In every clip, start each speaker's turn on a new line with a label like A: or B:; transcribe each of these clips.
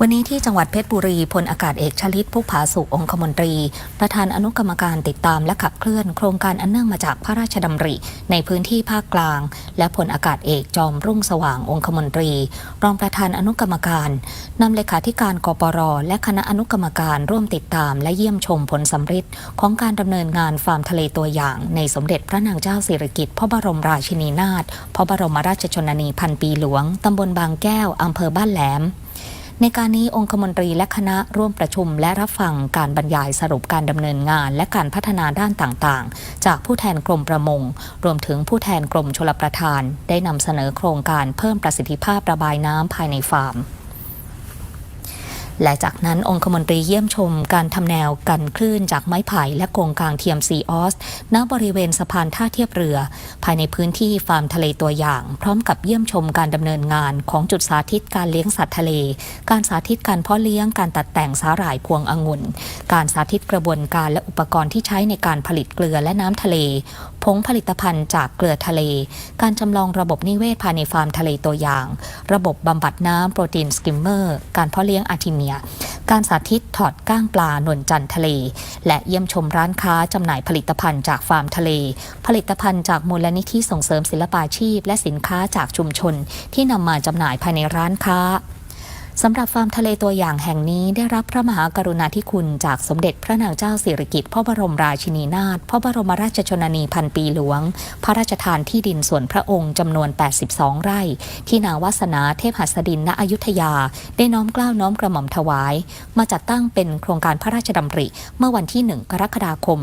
A: วันนี้ที่จังหวัดเพชรบุรีพลอากาศเอกชลิตผู้ผาสุองคมนตรี ประธานอนุกรรมการติดตามและขับเคลื่อน โครงการอันเนื่องมาจากพระราชดำริ ในพื้นที่ภาคกลาง และพลอากาศเอกจอมรุ่งสว่างองคมนตรี รองประธานอนุกรรมการนำเลขาธิการกปรและคณะอนุกรรมการร่วมติดตาม และเยี่ยมชมผลสำเร็จของการดำเนินงานฟาร์มทะเลตัวอย่าง ในสมเด็จพระนางเจ้าสิริกิติ์พระบรมราชินีนาถพระบรมราชชนนีพันปีหลวงตำบลบางแก้วอำเภอบ้านแหลม ในการนี้องคมนตรีและคณะร่วมประชุม และรับฟังการบรรยายสรุปการดำเนินงาน และการพัฒนาด้านต่างๆ จากผู้แทนกรมประมง รวมถึงผู้แทนกรมชลประทาน ได้นำเสนอโครงการเพิ่มประสิทธิภาพระบายน้ำภายในฟาร์ม และจากนั้นองคมนตรีเยี่ยมชมการทำแนวกันคลื่นจากไม้ไผ่และโกงกลางเทียมซีออส ณ บริเวณสะพานท่าเทียบเรือ ภายในพื้นที่ฟาร์มทะเลตัวอย่าง พร้อมกับเยี่ยมชมการดำเนินงานของจุดสาธิตการเลี้ยงสัตว์ทะเล การสาธิตการเพาะเลี้ยง การตัดแต่งสาหร่ายพวงองุ่น การสาธิตกระบวนการและอุปกรณ์ที่ใช้ในการผลิตเกลือและน้ำทะเล ผงผลิตภัณฑ์จากเกลือทะเล การจำลองระบบนิเวศภายในฟาร์มทะเลตัวอย่าง ระบบบำบัดน้ำโปรตีนสกิมเมอร์ การเพาะเลี้ยงอาร์ทิเมีย การสาธิตถอดก้างปลาหนวลจันทร์ทะเล และเยี่ยมชมร้านค้าจำหน่ายผลิตภัณฑ์จากฟาร์มทะเล ผลิตภัณฑ์จากมูลนิธิส่งเสริมศิลปาชีพ และสินค้าจากชุมชน ที่นำมาจำหน่ายภายในร้านค้า สำหรับฟาร์มทะเลตัวอย่างแห่งนี้ได้รับพระมหากรุณาธิคุณจากสมเด็จพระนางเจ้าสิริกิติ์พระบรมราชินีนาถพระบรมราชชนนีพันปีหลวง พระราชทานที่ดินส่วนพระองค์จำนวน 82 ไร่ ที่นางวัสนาเทพหัสดินณอยุธยา ได้น้อมเกล้าน้อมกระหม่อมถวาย มาจัดตั้งเป็นโครงการพระราชดำริ เมื่อวันที่ 1 กรกฎาคม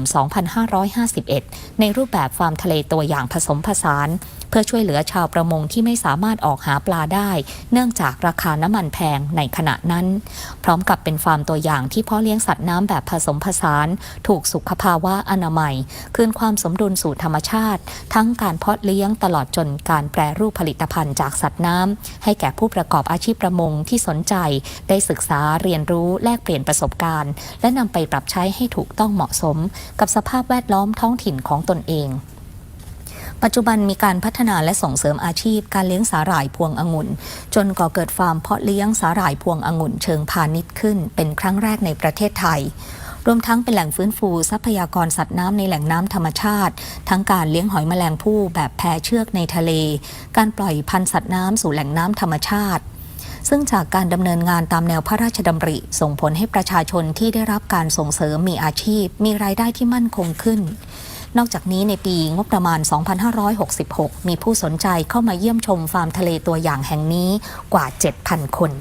A: 2551 ในรูปแบบฟาร์มทะเลตัวอย่างผสมผสาน เพื่อช่วยเหลือชาวประมงที่ไม่สามารถออกหาปลาได้ เนื่องจากราคาน้ำมันแพงในขณะนั้น พร้อมกับเป็นฟาร์มตัวอย่างที่เพาะเลี้ยงสัตว์น้ำแบบผสมผสาน ถูกสุขภาวะอนามัย คืนความสมดุลสู่ธรรมชาติ ทั้งการเพาะเลี้ยงตลอดจนการแปรรูปผลิตภัณฑ์จากสัตว์น้ำให้แก่ผู้ประกอบอาชีพประมงที่สนใจ ได้ศึกษาเรียนรู้แลกเปลี่ยนประสบการณ์ และนำไปปรับใช้ให้ถูกต้องเหมาะสม กับสภาพแวดล้อมท้องถิ่นของตนเอง ปัจจุบันมีการพัฒนาและส่งเสริมอาชีพ การเลี้ยงสาหร่ายพวงองุ่น จนก่อเกิดฟาร์มเพาะเลี้ยงสาหร่ายพวงองุ่นเชิงพาณิชย์ขึ้น เป็นครั้งแรกในประเทศไทยรวมทั้งเป็นแหล่งฟื้นฟูทรัพยากรสัตว์น้ำในแหล่งน้ำธรรมชาติ ทั้งการเลี้ยงหอยแมลงภู่แบบแพเชือกในทะเล การปล่อยพันธุ์สัตว์น้ำสู่แหล่งน้ำธรรมชาติ ซึ่งจากการดำเนินงานตามแนวพระราชดำริ ส่งผลให้ประชาชนที่ได้รับการส่งเสริมมีอาชีพ มีรายได้ที่มั่นคงขึ้น นอกจากนี้ในปีงบประมาณ 2566 มีผู้สนใจเข้ามาเยี่ยมชมฟาร์มทะเลตัวอย่างแห่งนี้กว่า 7,000 คน